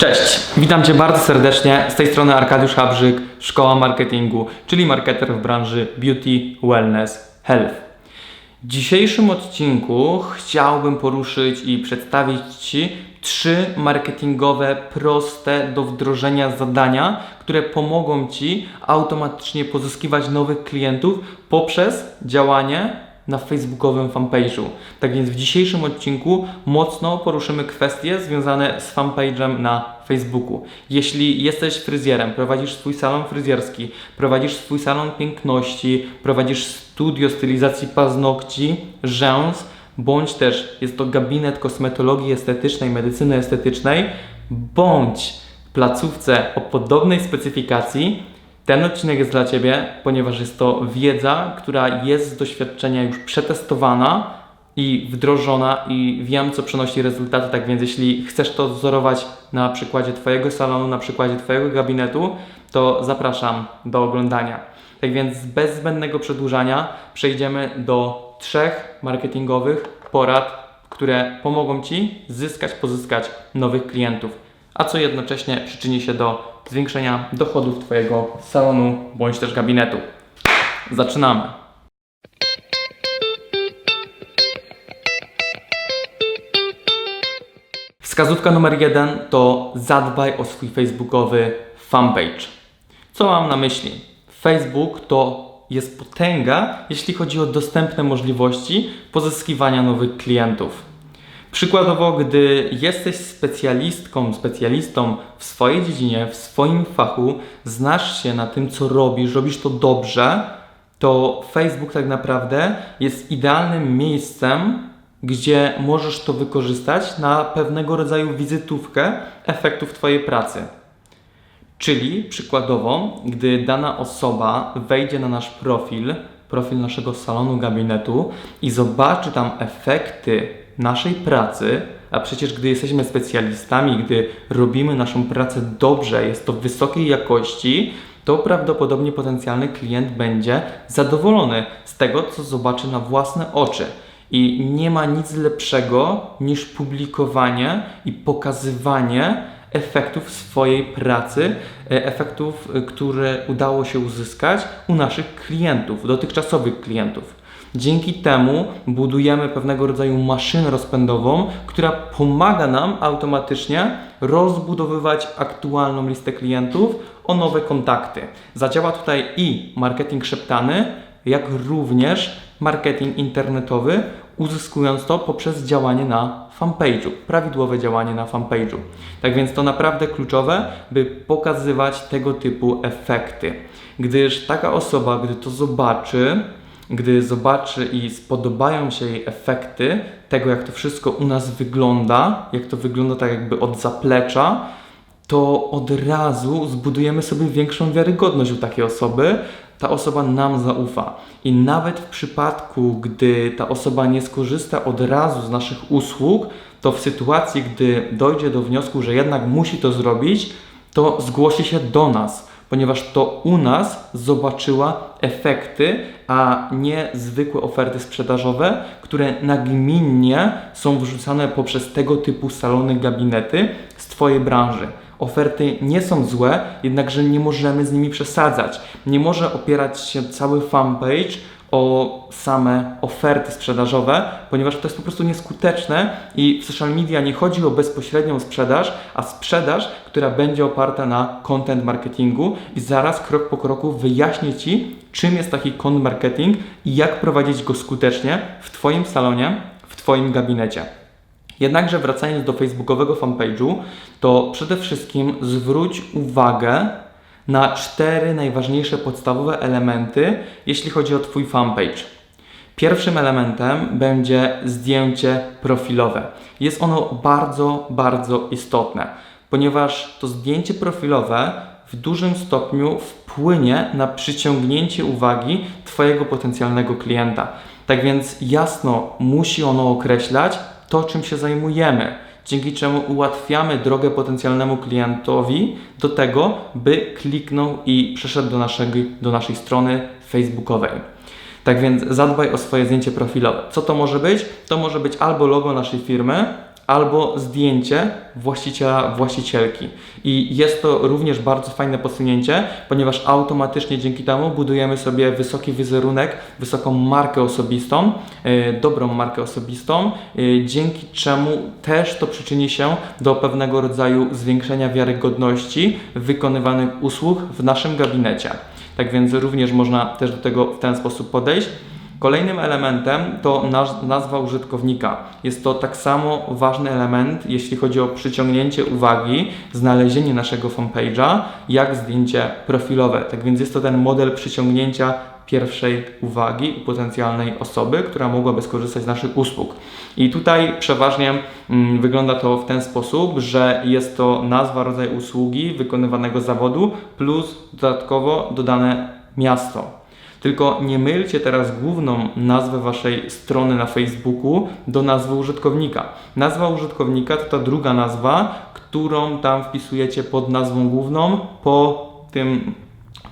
Cześć, witam Cię bardzo serdecznie. Z tej strony Arkadiusz Habrzyk, Szkoła Marketingu, czyli marketer w branży Beauty, Wellness, Health. W dzisiejszym odcinku chciałbym poruszyć i przedstawić Ci trzy marketingowe, proste do wdrożenia zadania, które pomogą Ci automatycznie pozyskiwać nowych klientów poprzez działanie na facebookowym fanpage'u. Tak więc w dzisiejszym odcinku mocno poruszymy kwestie związane z fanpage'em na Facebooku. Jeśli jesteś fryzjerem, prowadzisz swój salon fryzjerski, prowadzisz swój salon piękności, prowadzisz studio stylizacji paznokci, rzęs, bądź też jest to gabinet kosmetologii estetycznej, medycyny estetycznej, bądź placówce o podobnej specyfikacji, ten odcinek jest dla Ciebie, ponieważ jest to wiedza, która jest z doświadczenia już przetestowana i wdrożona i wiem, co przynosi rezultaty. Tak więc, jeśli chcesz to wzorować na przykładzie Twojego salonu, na przykładzie Twojego gabinetu, to zapraszam do oglądania. Tak więc, bez zbędnego przedłużania, przejdziemy do trzech marketingowych porad, które pomogą Ci zyskać, pozyskać nowych klientów, a co jednocześnie przyczyni się do zwiększenia dochodów Twojego salonu bądź też gabinetu. Zaczynamy. Wskazówka numer jeden to zadbaj o swój facebookowy fanpage. Co mam na myśli? Facebook to jest potęga, jeśli chodzi o dostępne możliwości pozyskiwania nowych klientów. Przykładowo, gdy jesteś specjalistką, specjalistą w swojej dziedzinie, w swoim fachu, znasz się na tym, co robisz, robisz to dobrze, to Facebook tak naprawdę jest idealnym miejscem, gdzie możesz to wykorzystać na pewnego rodzaju wizytówkę efektów Twojej pracy. Czyli przykładowo, gdy dana osoba wejdzie na nasz profil, profil naszego salonu gabinetu i zobaczy tam efekty naszej pracy, a przecież gdy jesteśmy specjalistami, gdy robimy naszą pracę dobrze, jest to wysokiej jakości, to prawdopodobnie potencjalny klient będzie zadowolony z tego, co zobaczy na własne oczy. I nie ma nic lepszego niż publikowanie i pokazywanie efektów swojej pracy, e, efektów, e, które udało się uzyskać u naszych klientów, dotychczasowych klientów. Dzięki temu budujemy pewnego rodzaju maszynę rozpędową, która pomaga nam automatycznie rozbudowywać aktualną listę klientów o nowe kontakty. Zadziała tutaj i marketing szeptany, jak również marketing internetowy, uzyskując to poprzez działanie na fanpage'u, prawidłowe działanie na fanpage'u. Tak więc to naprawdę kluczowe, by pokazywać tego typu efekty. Gdyż taka osoba, gdy to zobaczy, gdy zobaczy i spodobają się jej efekty tego, jak to wszystko u nas wygląda, jak to wygląda tak jakby od zaplecza, to od razu zbudujemy sobie większą wiarygodność u takiej osoby, ta osoba nam zaufa. I nawet w przypadku, gdy ta osoba nie skorzysta od razu z naszych usług, to w sytuacji, gdy dojdzie do wniosku, że jednak musi to zrobić, to zgłosi się do nas, ponieważ to u nas zobaczyła efekty, a nie zwykłe oferty sprzedażowe, które nagminnie są wrzucane poprzez tego typu salony, gabinety z Twojej branży. Oferty nie są złe, jednakże nie możemy z nimi przesadzać. Nie może opierać się cały fanpage o same oferty sprzedażowe, ponieważ to jest po prostu nieskuteczne i w social media nie chodzi o bezpośrednią sprzedaż, a sprzedaż, która będzie oparta na content marketingu i zaraz krok po kroku wyjaśnię Ci, czym jest taki content marketing i jak prowadzić go skutecznie w Twoim salonie, w Twoim gabinecie. Jednakże wracając do facebookowego fanpage'u, to przede wszystkim zwróć uwagę na cztery najważniejsze podstawowe elementy, jeśli chodzi o Twój fanpage. Pierwszym elementem będzie zdjęcie profilowe. Jest ono bardzo, bardzo istotne, ponieważ to zdjęcie profilowe w dużym stopniu wpłynie na przyciągnięcie uwagi Twojego potencjalnego klienta. Tak więc jasno musi ono określać to, czym się zajmujemy, dzięki czemu ułatwiamy drogę potencjalnemu klientowi do tego, by kliknął i przeszedł do naszej, do naszej strony facebookowej. Tak więc zadbaj o swoje zdjęcie profilowe. Co to może być? To może być albo logo naszej firmy, albo zdjęcie właściciela, właścicielki. I jest to również bardzo fajne posunięcie, ponieważ automatycznie dzięki temu budujemy sobie wysoki wizerunek, wysoką markę osobistą, yy, dobrą markę osobistą, yy, dzięki czemu też to przyczyni się do pewnego rodzaju zwiększenia wiarygodności wykonywanych usług w naszym gabinecie. Tak więc również można też do tego w ten sposób podejść. Kolejnym elementem to naz- nazwa użytkownika. Jest to tak samo ważny element, jeśli chodzi o przyciągnięcie uwagi, znalezienie naszego fanpage'a, jak zdjęcie profilowe. Tak więc jest to ten model przyciągnięcia pierwszej uwagi u potencjalnej osoby, która mogłaby skorzystać z naszych usług. I tutaj przeważnie mm, wygląda to w ten sposób, że jest to nazwa, rodzaj usługi, wykonywanego zawodu plus dodatkowo dodane miasto. Tylko nie mylcie teraz główną nazwę waszej strony na Facebooku do nazwy użytkownika. Nazwa użytkownika to ta druga nazwa, którą tam wpisujecie pod nazwą główną po tym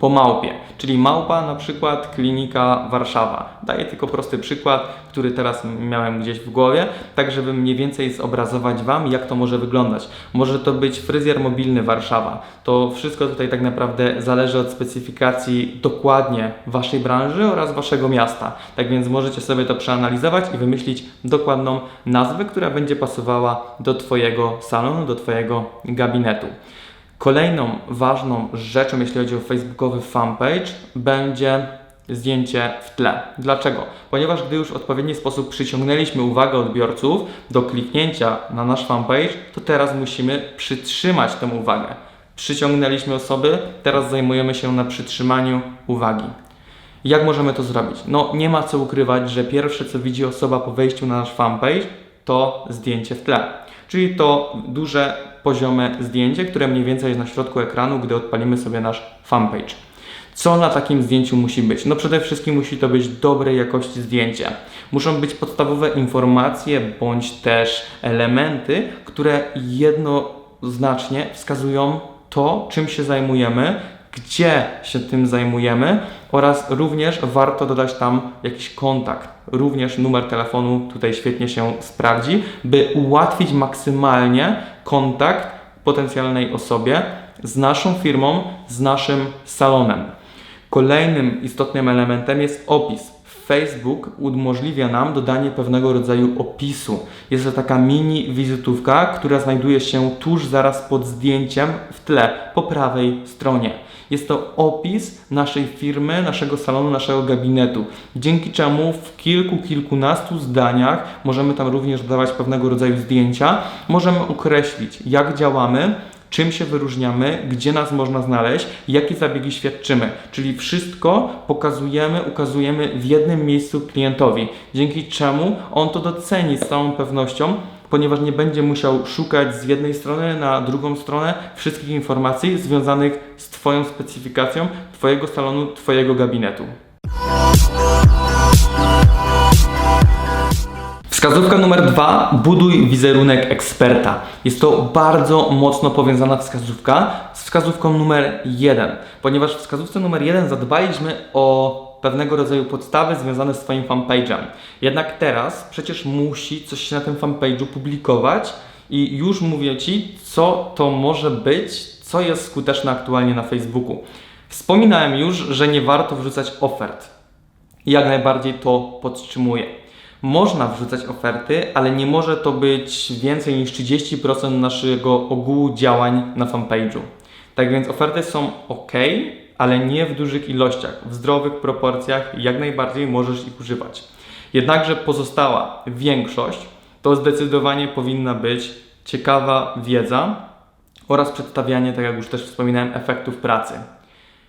po małpie, czyli małpa na przykład klinika Warszawa. Daję tylko prosty przykład, który teraz miałem gdzieś w głowie, tak żeby mniej więcej zobrazować Wam, jak to może wyglądać. Może to być fryzjer mobilny Warszawa. To wszystko tutaj tak naprawdę zależy od specyfikacji dokładnie Waszej branży oraz Waszego miasta. Tak więc możecie sobie to przeanalizować i wymyślić dokładną nazwę, która będzie pasowała do Twojego salonu, do Twojego gabinetu. Kolejną ważną rzeczą, jeśli chodzi o facebookowy fanpage, będzie zdjęcie w tle. Dlaczego? Ponieważ gdy już w odpowiedni sposób przyciągnęliśmy uwagę odbiorców do kliknięcia na nasz fanpage, to teraz musimy przytrzymać tę uwagę. Przyciągnęliśmy osoby, teraz zajmujemy się na przytrzymaniu uwagi. Jak możemy to zrobić? No, nie ma co ukrywać, że pierwsze co widzi osoba po wejściu na nasz fanpage to zdjęcie w tle. Czyli to duże, poziome zdjęcie, które mniej więcej jest na środku ekranu, gdy odpalimy sobie nasz fanpage. Co na takim zdjęciu musi być? No przede wszystkim musi to być dobrej jakości zdjęcie. Muszą być podstawowe informacje bądź też elementy, które jednoznacznie wskazują to, czym się zajmujemy, gdzie się tym zajmujemy oraz również warto dodać tam jakiś kontakt. Również numer telefonu tutaj świetnie się sprawdzi, by ułatwić maksymalnie kontakt potencjalnej osobie z naszą firmą, z naszym salonem. Kolejnym istotnym elementem jest opis. Facebook umożliwia nam dodanie pewnego rodzaju opisu. Jest to taka mini wizytówka, która znajduje się tuż zaraz pod zdjęciem w tle, po prawej stronie. Jest to opis naszej firmy, naszego salonu, naszego gabinetu. Dzięki czemu w kilku, kilkunastu zdaniach możemy tam również dodawać pewnego rodzaju zdjęcia. Możemy określić, jak działamy, czym się wyróżniamy, gdzie nas można znaleźć, jakie zabiegi świadczymy. Czyli wszystko pokazujemy, ukazujemy w jednym miejscu klientowi, dzięki czemu on to doceni z całą pewnością, ponieważ nie będzie musiał szukać z jednej strony na drugą stronę wszystkich informacji związanych z Twoją specyfikacją, Twojego salonu, Twojego gabinetu. Wskazówka numer dwa: buduj wizerunek eksperta. Jest to bardzo mocno powiązana wskazówka z wskazówką numer jeden, ponieważ w wskazówce numer jeden zadbaliśmy o pewnego rodzaju podstawy związane z Twoim fanpage'em. Jednak teraz przecież musi coś się na tym fanpage'u publikować i już mówię Ci, co to może być, co jest skuteczne aktualnie na Facebooku. Wspominałem już, że nie warto wrzucać ofert. Jak najbardziej to podtrzymuję. Można wrzucać oferty, ale nie może to być więcej niż 30% naszego ogółu działań na fanpage'u. Tak więc oferty są ok, ale nie w dużych ilościach. W zdrowych proporcjach jak najbardziej możesz ich używać. Jednakże pozostała większość to zdecydowanie powinna być ciekawa wiedza oraz przedstawianie, tak jak już też wspominałem, efektów pracy.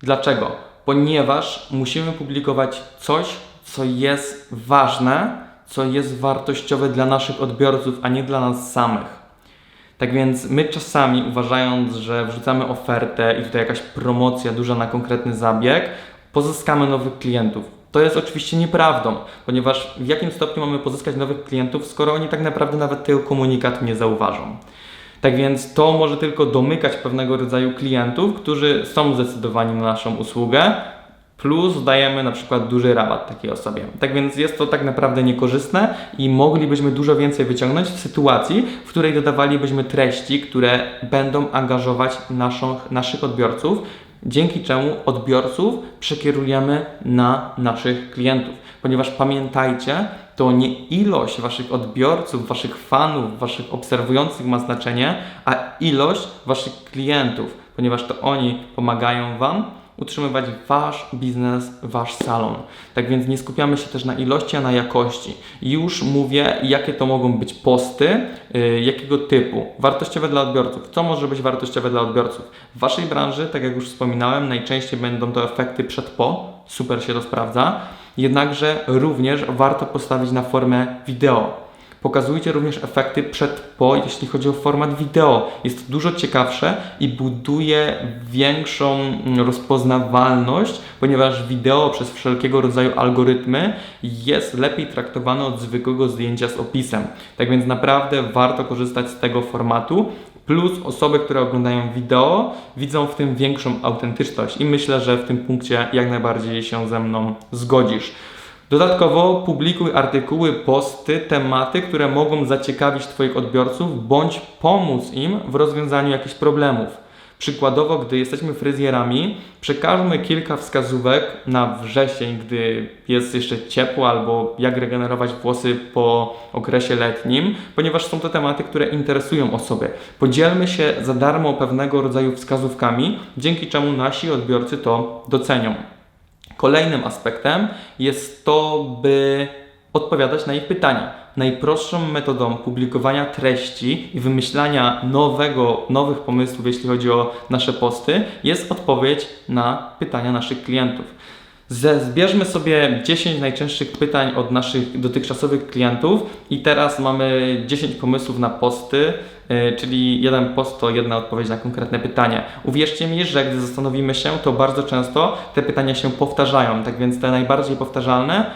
Dlaczego? Ponieważ musimy publikować coś, co jest ważne, co jest wartościowe dla naszych odbiorców, a nie dla nas samych. Tak więc my czasami uważając, że wrzucamy ofertę i tutaj jakaś promocja duża na konkretny zabieg, pozyskamy nowych klientów. To jest oczywiście nieprawdą, ponieważ w jakim stopniu mamy pozyskać nowych klientów, skoro oni tak naprawdę nawet tego komunikatu nie zauważą. Tak więc to może tylko domykać pewnego rodzaju klientów, którzy są zdecydowani na naszą usługę, plus dajemy na przykład duży rabat takiej osobie. Tak więc jest to tak naprawdę niekorzystne i moglibyśmy dużo więcej wyciągnąć w sytuacji, w której dodawalibyśmy treści, które będą angażować naszą, naszych odbiorców, dzięki czemu odbiorców przekierujemy na naszych klientów. Ponieważ pamiętajcie, to nie ilość waszych odbiorców, waszych fanów, waszych obserwujących ma znaczenie, a ilość waszych klientów, ponieważ to oni pomagają wam utrzymywać wasz biznes, wasz salon. Tak więc nie skupiamy się też na ilości, a na jakości. Już mówię, jakie to mogą być posty, yy, jakiego typu. Wartościowe dla odbiorców. Co może być wartościowe dla odbiorców? W waszej branży, tak jak już wspominałem, najczęściej będą to efekty przed-po. Super się to sprawdza. Jednakże również warto postawić na formę wideo. Pokazujcie również efekty przed-po, jeśli chodzi o format wideo. Jest to dużo ciekawsze i buduje większą rozpoznawalność, ponieważ wideo przez wszelkiego rodzaju algorytmy jest lepiej traktowane od zwykłego zdjęcia z opisem. Tak więc naprawdę warto korzystać z tego formatu. Plus osoby, które oglądają wideo, widzą w tym większą autentyczność i myślę, że w tym punkcie jak najbardziej się ze mną zgodzisz. Dodatkowo publikuj artykuły, posty, tematy, które mogą zaciekawić Twoich odbiorców bądź pomóc im w rozwiązaniu jakichś problemów. Przykładowo, gdy jesteśmy fryzjerami, przekażmy kilka wskazówek na wrzesień, gdy jest jeszcze ciepło, albo jak regenerować włosy po okresie letnim, ponieważ są to tematy, które interesują osoby. Podzielmy się za darmo pewnego rodzaju wskazówkami, dzięki czemu nasi odbiorcy to docenią. Kolejnym aspektem jest to, by odpowiadać na ich pytania. Najprostszą metodą publikowania treści i wymyślania nowego, nowych pomysłów, jeśli chodzi o nasze posty, jest odpowiedź na pytania naszych klientów. Zbierzmy sobie 10 najczęstszych pytań od naszych dotychczasowych klientów i teraz mamy 10 pomysłów na posty, yy, czyli jeden post to jedna odpowiedź na konkretne pytanie. Uwierzcie mi, że gdy zastanowimy się, to bardzo często te pytania się powtarzają, tak więc te najbardziej powtarzalne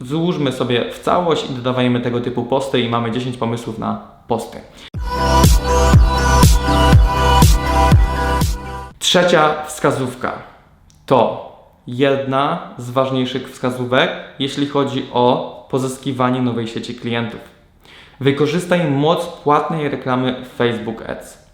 złóżmy sobie w całość i dodawajmy tego typu posty i mamy 10 pomysłów na posty. Trzecia wskazówka to jedna z ważniejszych wskazówek, jeśli chodzi o pozyskiwanie nowej sieci klientów. Wykorzystaj moc płatnej reklamy Facebook Ads.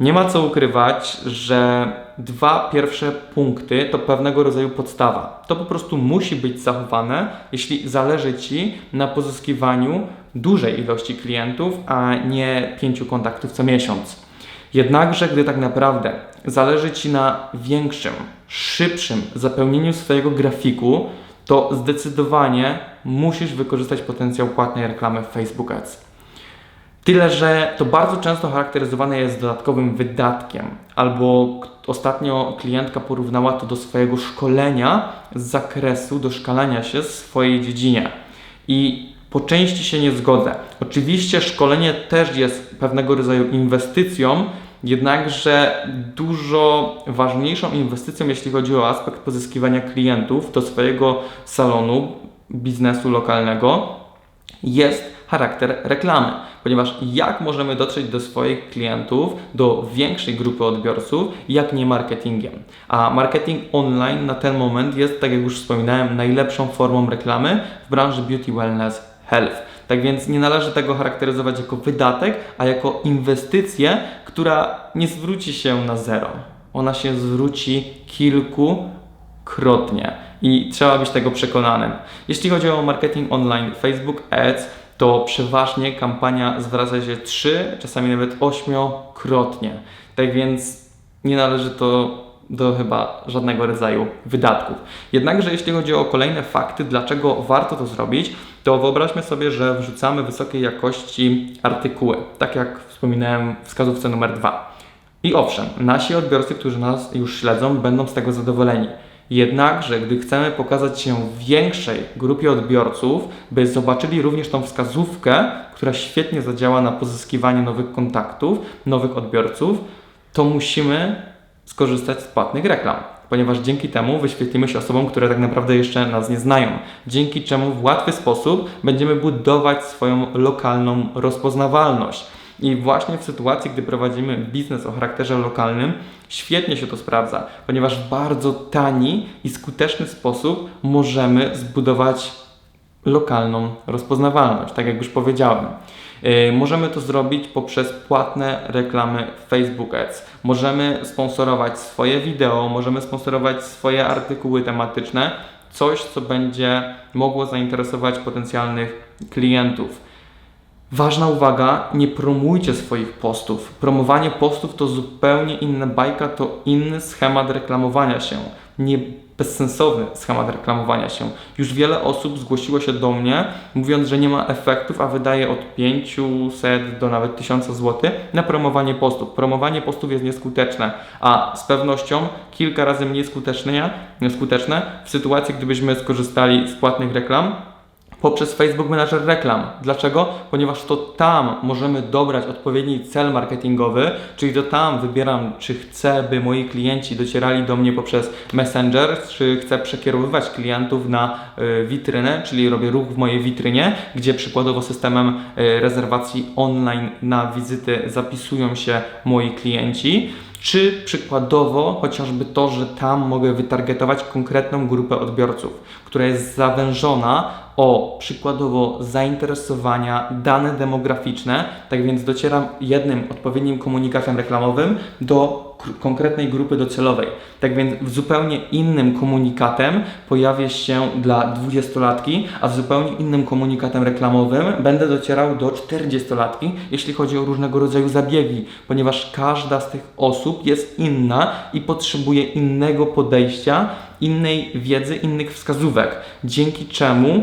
Nie ma co ukrywać, że dwa pierwsze punkty to pewnego rodzaju podstawa. To po prostu musi być zachowane, jeśli zależy Ci na pozyskiwaniu dużej ilości klientów, a nie pięciu kontaktów co miesiąc. Jednakże, gdy tak naprawdę zależy Ci na większym, szybszym zapełnieniu swojego grafiku, to zdecydowanie musisz wykorzystać potencjał płatnej reklamy w Facebook Ads. Tyle, że to bardzo często charakteryzowane jest dodatkowym wydatkiem, albo ostatnio klientka porównała to do swojego szkolenia z zakresu doszkalania się w swojej dziedzinie. I po części się nie zgodzę. Oczywiście szkolenie też jest pewnego rodzaju inwestycją, jednakże dużo ważniejszą inwestycją, jeśli chodzi o aspekt pozyskiwania klientów do swojego salonu, biznesu lokalnego, jest charakter reklamy, ponieważ jak możemy dotrzeć do swoich klientów, do większej grupy odbiorców, jak nie marketingiem. A marketing online na ten moment jest, tak jak już wspominałem, najlepszą formą reklamy w branży beauty, wellness, health. Tak więc nie należy tego charakteryzować jako wydatek, a jako inwestycję, która nie zwróci się na zero. Ona się zwróci kilkukrotnie i trzeba być tego przekonanym. Jeśli chodzi o marketing online, Facebook Ads, to przeważnie kampania zwraca się trzy, czasami nawet ośmiokrotnie. Tak więc nie należy to do chyba żadnego rodzaju wydatków. Jednakże jeśli chodzi o kolejne fakty, dlaczego warto to zrobić, to wyobraźmy sobie, że wrzucamy wysokiej jakości artykuły, tak jak wspominałem w wskazówce numer dwa. I owszem, nasi odbiorcy, którzy nas już śledzą, będą z tego zadowoleni. Jednakże, gdy chcemy pokazać się większej grupie odbiorców, by zobaczyli również tą wskazówkę, która świetnie zadziała na pozyskiwanie nowych kontaktów, nowych odbiorców, to musimy skorzystać z płatnych reklam, ponieważ dzięki temu wyświetlimy się osobom, które tak naprawdę jeszcze nas nie znają. Dzięki czemu w łatwy sposób będziemy budować swoją lokalną rozpoznawalność. I właśnie w sytuacji, gdy prowadzimy biznes o charakterze lokalnym, świetnie się to sprawdza, ponieważ w bardzo tani i skuteczny sposób możemy zbudować lokalną rozpoznawalność, tak jak już powiedziałem. Yy, Możemy to zrobić poprzez płatne reklamy Facebook Ads. Możemy sponsorować swoje wideo, możemy sponsorować swoje artykuły tematyczne, coś co będzie mogło zainteresować potencjalnych klientów. Ważna uwaga, nie promujcie swoich postów. Promowanie postów to zupełnie inna bajka, to inny schemat reklamowania się. Nie bezsensowny schemat reklamowania się. Już wiele osób zgłosiło się do mnie, mówiąc, że nie ma efektów, a wydaje od 500 do nawet 1000 zł na promowanie postów. Promowanie postów jest nieskuteczne, a z pewnością kilka razy mniej skuteczne, skuteczne w sytuacji, gdybyśmy skorzystali z płatnych reklam poprzez Facebook Manager Reklam. Dlaczego? Ponieważ to tam możemy dobrać odpowiedni cel marketingowy, czyli to tam wybieram, czy chcę, by moi klienci docierali do mnie poprzez Messenger, czy chcę przekierowywać klientów na y, witrynę, czyli robię ruch w mojej witrynie, gdzie przykładowo systemem y, rezerwacji online na wizyty zapisują się moi klienci. Czy przykładowo chociażby to, że tam mogę wytargetować konkretną grupę odbiorców, która jest zawężona o przykładowo zainteresowania, dane demograficzne, tak więc docieram jednym odpowiednim komunikatem reklamowym do konkretnej grupy docelowej. Tak więc w zupełnie innym komunikatem pojawię się dla 20-latki, a w zupełnie innym komunikatem reklamowym będę docierał do 40-latki, jeśli chodzi o różnego rodzaju zabiegi, ponieważ każda z tych osób jest inna i potrzebuje innego podejścia, innej wiedzy, innych wskazówek, dzięki czemu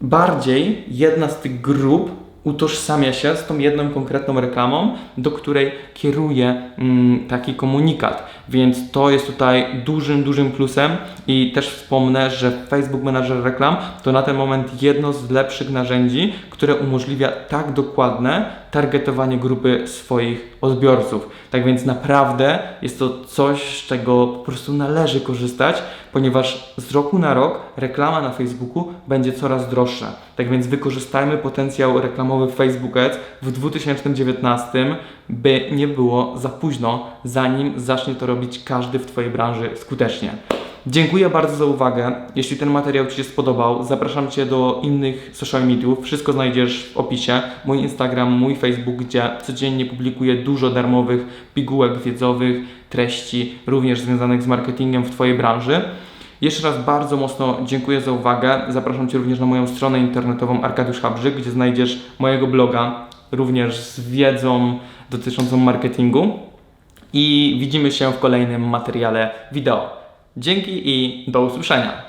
bardziej jedna z tych grup utożsamia się z tą jedną konkretną reklamą, do której kieruje mm, taki komunikat. Więc to jest tutaj dużym, dużym plusem i też wspomnę, że Facebook Manager Reklam to na ten moment jedno z lepszych narzędzi, które umożliwia tak dokładne targetowanie grupy swoich odbiorców. Tak więc naprawdę jest to coś, z czego po prostu należy korzystać, ponieważ z roku na rok reklama na Facebooku będzie coraz droższa. Tak więc wykorzystajmy potencjał reklamowy Facebook Ads w 2019, by nie było za późno, zanim zacznie to robić każdy w Twojej branży skutecznie. Dziękuję bardzo za uwagę. Jeśli ten materiał Ci się spodobał, zapraszam Cię do innych social mediów. Wszystko znajdziesz w opisie. Mój Instagram, mój Facebook, gdzie codziennie publikuję dużo darmowych pigułek wiedzowych, treści, również związanych z marketingiem w Twojej branży. Jeszcze raz bardzo mocno dziękuję za uwagę. Zapraszam Cię również na moją stronę internetową Arkadiusz Habrzyk, gdzie znajdziesz mojego bloga, również z wiedzą dotyczącą marketingu. I widzimy się w kolejnym materiale wideo. Dzięki i do usłyszenia.